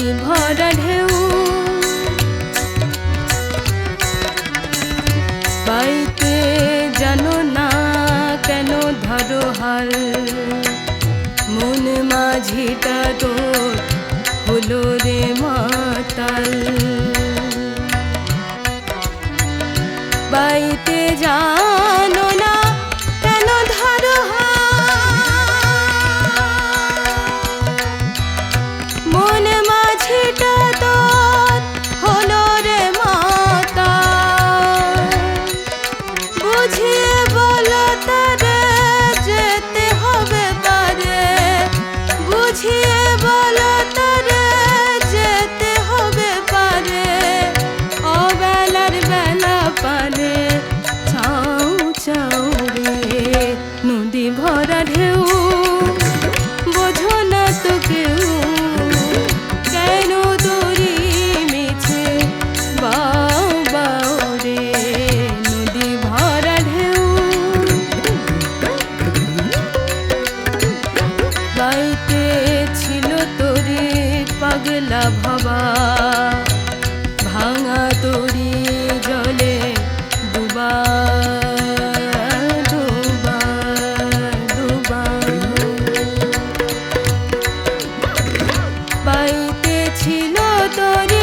নদী ভরা ঢেউ। বাইতে জানো না কেন ধরো হাল। মন মাঝিটা তোর হলো রে মাতাল। বাইতে জানো ভরা ঢেউ, বোঝো না তো কেউ কেন দড়ি মিছে? বাও বাও রে, নদী ভরা ঢেউ। বাইতে ছিল তোরে পাগলা ভবা। ছিল তোরে